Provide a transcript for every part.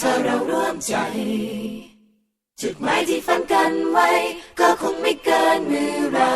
ถ้าเราร่วมใจ จุดหมายที่ฝันกันไว้ ก็คงไม่เกินมือเรา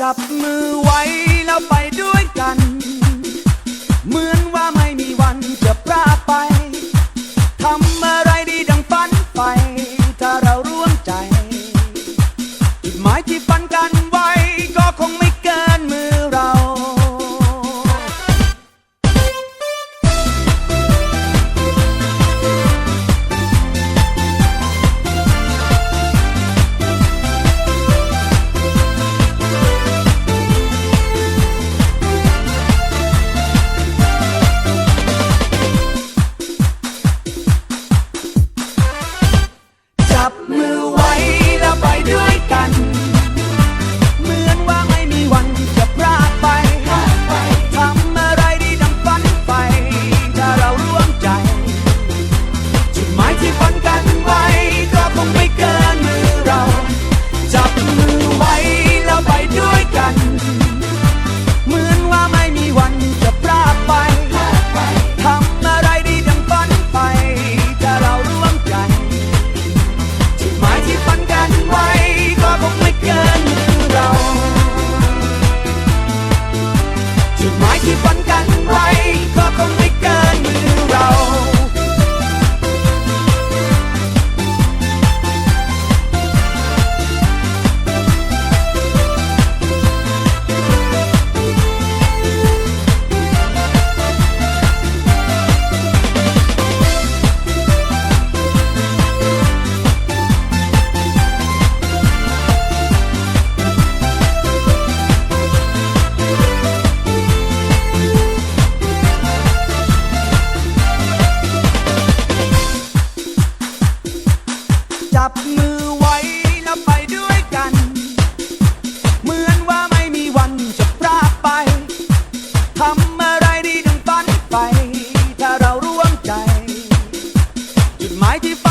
จับมือไว้แล้วไปด้วยกัน เหมือนว่า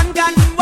one gun.